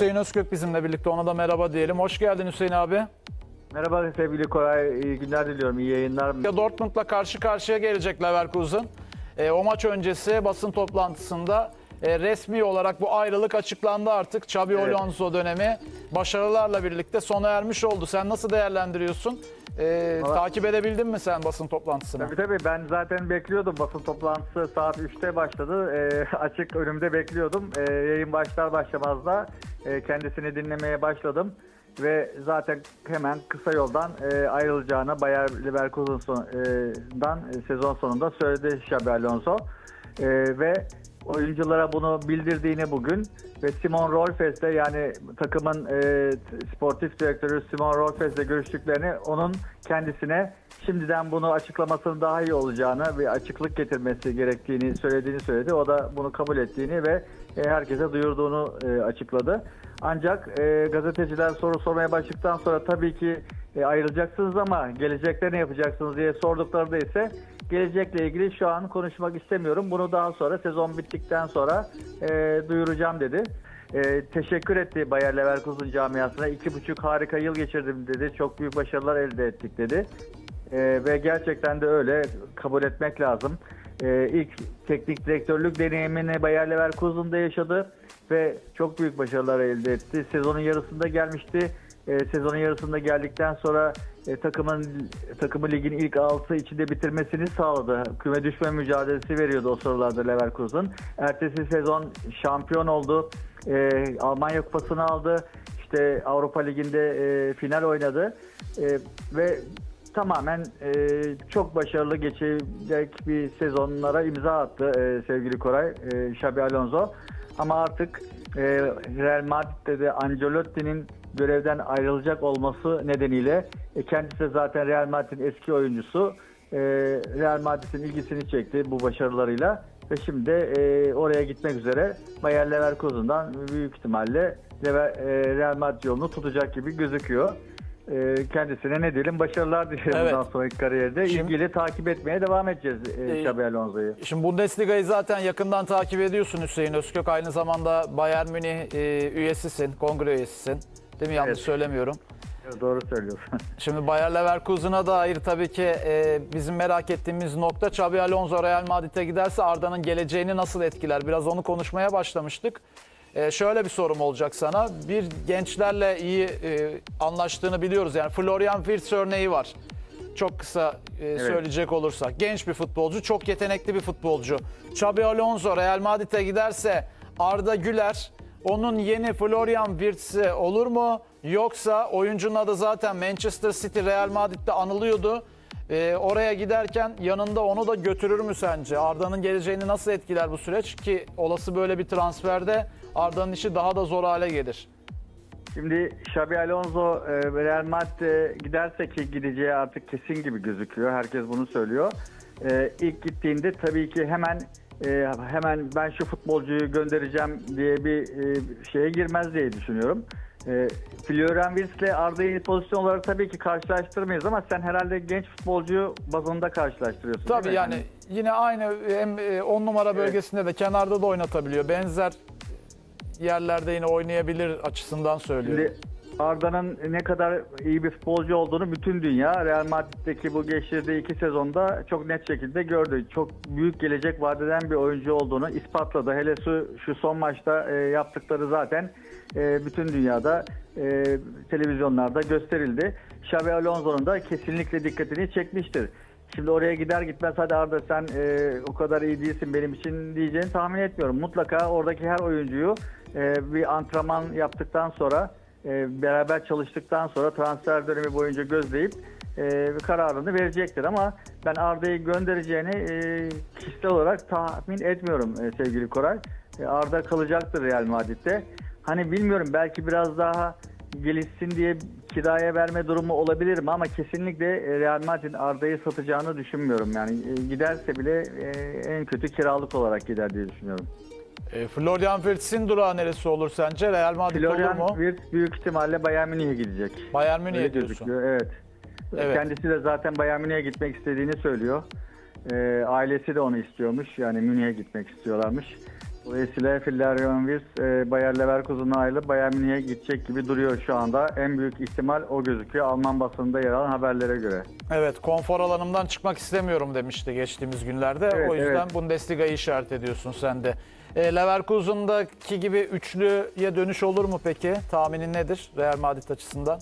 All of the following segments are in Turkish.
Hüseyin Özkök bizimle birlikte ona da merhaba diyelim. Hoş geldin Hüseyin abi. Merhaba sevgili Koray, iyi günler diliyorum, iyi yayınlar. Ya Dortmund'la karşı karşıya gelecek Leverkusen. E, o maç öncesi basın toplantısında e, resmi olarak bu ayrılık açıklandı artık. Xabi Evet. Alonso dönemi başarılarla birlikte sona ermiş oldu. Sen nasıl değerlendiriyorsun? E, Valla- takip edebildin mi sen basın toplantısını? Tabii tabii ben zaten bekliyordum. Basın toplantısı saat 3'te başladı. Ee, açık önümde bekliyordum. Ee, yayın başlar başlamaz da e, kendisini dinlemeye başladım. Ve zaten hemen kısa yoldan e, ayrılacağını Bayer Leverkusen'dan e, sezon sonunda söyledi Xabi Alonso. E, ve oyunculara bunu bildirdiğini bugün ve Simon Rolfes'le yani takımın e, sportif direktörü Simon Rolfes'le görüştüklerini onun kendisine şimdiden bunu açıklamasının daha iyi olacağını ve açıklık getirmesi gerektiğini söylediğini söyledi. O da bunu kabul ettiğini ve e, herkese duyurduğunu e, açıkladı. Ancak e, gazeteciler soru sormaya başladıktan sonra tabii ki e, ayrılacaksınız ama gelecekte ne yapacaksınız diye sorduklarında ise gelecekle ilgili şu an konuşmak istemiyorum. Bunu daha sonra sezon bittikten sonra e, duyuracağım dedi. E, teşekkür etti Bayer Leverkusen camiasına. İki buçuk harika yıl geçirdim dedi. Çok büyük başarılar elde ettik dedi. E, ve gerçekten de öyle kabul etmek lazım. E, ilk teknik direktörlük deneyimini Bayer Leverkusen'da yaşadı ve çok büyük başarılar elde etti. Sezonun yarısında gelmişti. E, sezonun yarısında geldikten sonra e, takımın takımı ligin ilk altı içinde bitirmesini sağladı. Küme düşme mücadelesi veriyordu o sıralarda Leverkusen. Ertesi sezon şampiyon oldu. E, Almanya kupasını aldı. İşte Avrupa Ligi'nde e, final oynadı. E, ve tamamen e, çok başarılı geçecek bir sezonlara imza attı e, sevgili Koray, e, Xabi Alonso. Ama artık e, Real Madrid'de de Ancelotti'nin görevden ayrılacak olması nedeniyle e, kendisi de zaten Real Madrid'in eski oyuncusu. E, Real Madrid'in ilgisini çekti bu başarılarıyla ve şimdi e, oraya gitmek üzere Bayer Leverkusen'dan büyük ihtimalle Lever- e, Real Madrid yolunu tutacak gibi gözüküyor. E, kendisine ne diyelim başarılar dilerim Evet. bundan sonraki kariyerde. Şimdi- İlgili takip etmeye devam edeceğiz e, E, Xabi Alonso'yu. Şimdi Bundesliga'yı zaten yakından takip ediyorsun Hüseyin Özkök. Aynı zamanda Bayern Münih e, üyesisin, kongre üyesisin. Değil mi? Yanlış Evet. söylemiyorum. Doğru söylüyorsun. Şimdi Bayer Leverkusen'a dair tabii ki e, bizim merak ettiğimiz nokta Xabi Alonso Real Madrid'e giderse Arda'nın geleceğini nasıl etkiler? Biraz onu konuşmaya başlamıştık. E, şöyle bir sorum olacak sana. Bir gençlerle iyi e, anlaştığını biliyoruz. Yani Florian Wirtz örneği var. Çok kısa e, söyleyecek olursak. Genç bir futbolcu, çok yetenekli bir futbolcu. Xabi Alonso Real Madrid'e giderse Arda Güler onun yeni Florian Wirtz'i olur mu? Yoksa oyuncunun adı zaten Manchester City, Real Madrid'de anılıyordu. Ee, oraya giderken yanında onu da götürür mü sence? Arda'nın geleceğini nasıl etkiler bu süreç? Ki olası böyle bir transferde Arda'nın işi daha da zor hale gelir. Şimdi Xabi Alonso e, Real Madrid'e giderse ki gideceği artık kesin gibi gözüküyor. Herkes bunu söylüyor. E, ilk gittiğinde tabii ki hemen e, hemen ben şu futbolcuyu göndereceğim diye bir e, şeye girmez diye düşünüyorum. E, Florian Wirtz'le Arda'yı pozisyon olarak tabii ki karşılaştırmayız ama sen herhalde genç futbolcuyu bazında karşılaştırıyorsun. Tabii yani yine aynı hem 10 numara bölgesinde de kenarda da oynatabiliyor. Benzer yerlerde yine oynayabilir açısından söylüyorum. Şimdi Arda'nın ne kadar iyi bir futbolcu olduğunu bütün dünya Real Madrid'deki bu geçirdiği iki sezonda çok net şekilde gördü. Çok büyük gelecek vadeden bir oyuncu olduğunu ispatladı. Hele şu, şu son maçta e, yaptıkları zaten e, bütün dünyada e, televizyonlarda gösterildi. Xabi Alonso'nun da kesinlikle dikkatini çekmiştir. Şimdi oraya gider gitmez hadi Arda sen e, o kadar iyi değilsin benim için diyeceğini tahmin etmiyorum. Mutlaka oradaki her oyuncuyu e, bir antrenman yaptıktan sonra e, beraber çalıştıktan sonra transfer dönemi boyunca gözleyip e, kararını verecektir. Ama ben Arda'yı göndereceğini e, kişisel olarak tahmin etmiyorum e, sevgili Koray. E, Arda kalacaktır Real Madrid'de. Hani bilmiyorum belki biraz daha gelişsin diye kiraya verme durumu olabilir mi ama kesinlikle e, Real Madrid Arda'yı satacağını düşünmüyorum. Yani e, giderse bile en kötü kiralık olarak gider diye düşünüyorum. E, Florian Wirtz'in durağı neresi olur sence? Real Madrid Florian olur mu? Wirtz büyük ihtimalle Bayern Münih'e gidecek. Bayern Münih'e diyorsun. gözüküyor, evet. Evet. Kendisi de zaten Bayern Münih'e gitmek istediğini söylüyor. Ee, ailesi de onu istiyormuş. Yani Münih'e gitmek istiyorlarmış. Dolayısıyla Florian Wirtz e, Bayer Leverkusen'a ayrılıp Bayern Münih'e gidecek gibi duruyor şu anda. En büyük ihtimal o gözüküyor Alman basınında yer alan haberlere göre. Evet konfor alanımdan çıkmak istemiyorum demişti geçtiğimiz günlerde. Evet, o yüzden evet. Bundesliga'yı işaret ediyorsun sen de. E, Leverkusen'daki gibi üçlüye dönüş olur mu peki? Tahminin nedir Real Madrid açısından?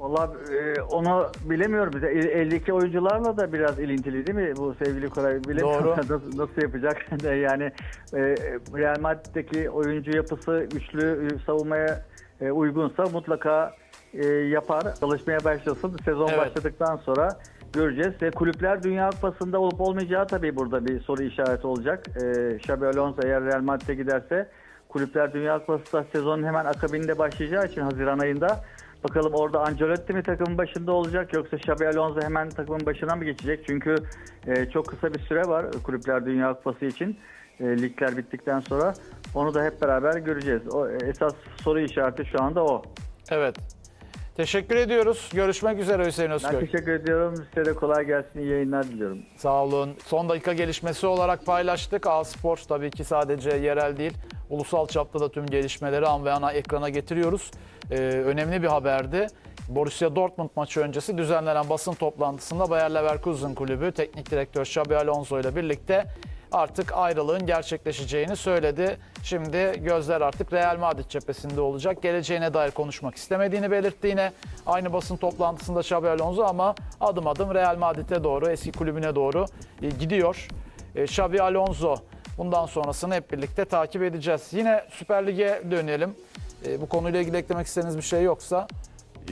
Valla e, onu bilemiyorum. Bize 52 oyuncularla da biraz ilintili değil mi bu sevgili Koray? Bilemiyorum Doğru. nasıl, nasıl yapacak. yani e, Real Madrid'deki oyuncu yapısı üçlü savunmaya e, uygunsa mutlaka e, yapar. Çalışmaya başlasın. Sezon Evet. başladıktan sonra göreceğiz. Ve kulüpler Dünya Kupası'nda olup olmayacağı tabii burada bir soru işareti olacak. E, Xabi Alonso eğer Real Madrid'e giderse Kulüpler Dünya Kupası da sezonun hemen akabinde başlayacağı için Haziran ayında bakalım orada Ancelotti mi takımın başında olacak yoksa Xabi Alonso hemen takımın başına mı geçecek? Çünkü e, çok kısa bir süre var Kulüpler Dünya Kupası için e, ligler bittikten sonra onu da hep beraber göreceğiz. O e, esas soru işareti şu anda o. Evet. Teşekkür ediyoruz. Görüşmek üzere Hüseyin Ben Özköy. teşekkür ediyorum. Size de kolay gelsin. iyi yayınlar diliyorum. Sağ olun. Son dakika gelişmesi olarak paylaştık. A Spor tabii ki sadece yerel değil, ulusal çapta da tüm gelişmeleri an ve ana ekrana getiriyoruz. Ee, önemli bir haberdi. Borussia Dortmund maçı öncesi düzenlenen basın toplantısında Bayer Leverkusen kulübü teknik direktör Xabi Alonso ile birlikte artık ayrılığın gerçekleşeceğini söyledi. Şimdi gözler artık Real Madrid cephesinde olacak. Geleceğine dair konuşmak istemediğini belirtti yine. Aynı basın toplantısında Xabi Alonso ama adım adım Real Madrid'e doğru, eski kulübüne doğru e, gidiyor. E, Xabi Alonso bundan sonrasını hep birlikte takip edeceğiz. Yine Süper Lig'e dönelim. E, Bu konuyla ilgili eklemek istediğiniz bir şey yoksa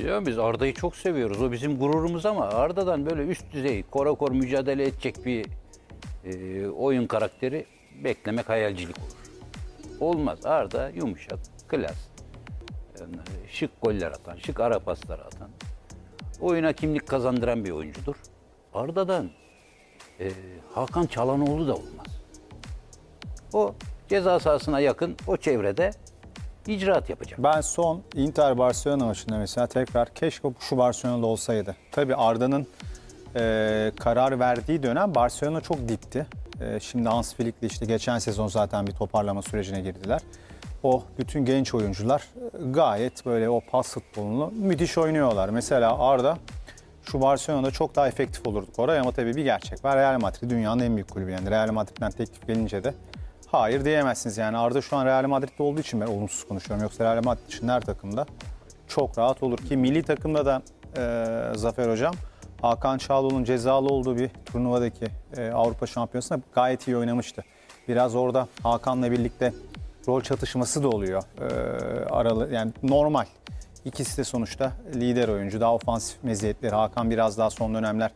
Ya biz Arda'yı çok seviyoruz. O bizim gururumuz ama Arda'dan böyle üst düzey, kora kor mücadele edecek bir e, oyun karakteri beklemek hayalcilik olur. Olmaz. Arda yumuşak, klas. Yani şık goller atan, şık ara paslar atan. Oyuna kimlik kazandıran bir oyuncudur. Arda'dan e, Hakan Çalhanoğlu da olmaz. O ceza sahasına yakın o çevrede icraat yapacak. Ben son Inter Barcelona maçında mesela tekrar keşke şu Barcelona'da olsaydı. Tabii Arda'nın e, karar verdiği dönem Barcelona çok dipti. E, şimdi Hans Flick'le işte geçen sezon zaten bir toparlama sürecine girdiler. O bütün genç oyuncular e, gayet böyle o pas futbolunu müthiş oynuyorlar. Mesela Arda şu Barcelona'da çok daha efektif olurdu Koray ama tabii bir gerçek var. Real Madrid dünyanın en büyük kulübü yani. Real Madrid'den teklif gelince de hayır diyemezsiniz. Yani Arda şu an Real Madrid'de olduğu için ben olumsuz konuşuyorum. Yoksa Real Madrid dışında her takımda çok rahat olur ki milli takımda da e, Zafer Hocam Hakan Çağlıoğlu'nun cezalı olduğu bir turnuvadaki e, Avrupa Şampiyonası'nda gayet iyi oynamıştı. Biraz orada Hakan'la birlikte rol çatışması da oluyor. E, aralı yani normal. İkisi de sonuçta lider oyuncu. Daha ofansif meziyetleri. Hakan biraz daha son dönemler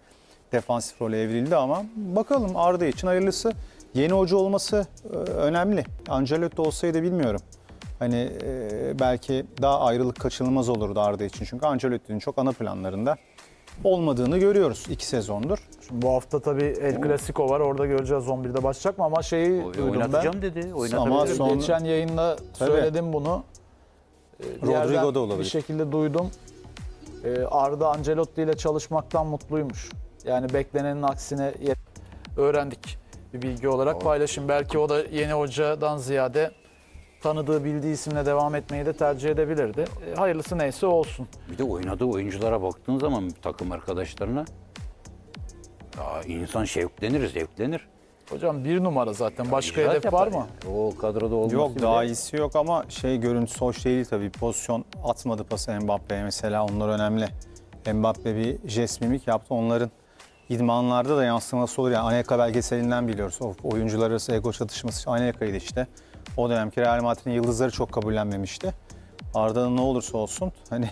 defansif role evrildi ama bakalım Arda için hayırlısı. Yeni hoca olması e, önemli. Ancelotti olsaydı bilmiyorum. Hani e, belki daha ayrılık kaçınılmaz olurdu Arda için. Çünkü Ancelotti'nin çok ana planlarında olmadığını görüyoruz iki sezondur. Şimdi bu hafta tabii El Clasico var. Orada göreceğiz 11'de başlayacak mı ama şeyi O- duydum Oynatacağım ben. dedi. Ama Oynatabilirim. son- Geçen yayında Tabii. söyledim bunu. Ee, bir Rodrigo yerden da olabilir. Bir şekilde duydum. Ee, Arda Ancelotti ile çalışmaktan mutluymuş. Yani beklenenin aksine ye- öğrendik. Bir bilgi olarak paylaşın. Belki o da yeni hocadan ziyade tanıdığı, bildiği isimle devam etmeyi de tercih edebilirdi. Ee, hayırlısı neyse olsun. Bir de oynadığı oyunculara baktığın zaman takım arkadaşlarına ya insan şevklenir, zevklenir. Hocam bir numara zaten. Başka İcraat hedef yapar var mı? yani. O kadroda olması Yok bile- daha iyisi yok ama şey görüntüsü hoş değil tabii. Pozisyon atmadı pası Mbappe'ye mesela onlar önemli. Mbappe bir jest mimik yaptı. Onların idmanlarda da yansıması olur. Yani Anelka belgeselinden biliyoruz. O oyuncular arası ego çatışması Anelka'ydı işte. O dönemki Real Madrid'in yıldızları çok kabullenmemişti. Arda'nın ne olursa olsun hani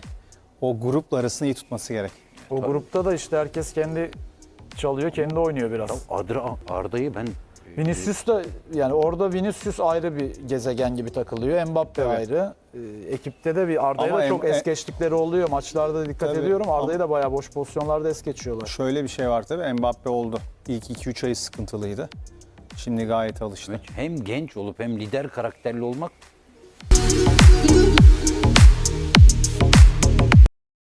o grupla arasını iyi tutması gerek. O grupta da işte herkes kendi çalıyor, kendi oynuyor biraz. Adra, Arda'yı ben Vinicius da yani orada Vinicius ayrı bir gezegen gibi takılıyor. Mbappe Evet. ayrı. Ee, ekipte de bir Arda'ya Ama da çok em- es geçtikleri oluyor. Maçlarda dikkat Tabii. ediyorum. Arda'yı da bayağı boş pozisyonlarda es geçiyorlar. Şöyle bir şey var tabii Mbappe oldu. İlk 2-3 ayı sıkıntılıydı. Şimdi gayet alıştı. hem genç olup hem lider karakterli olmak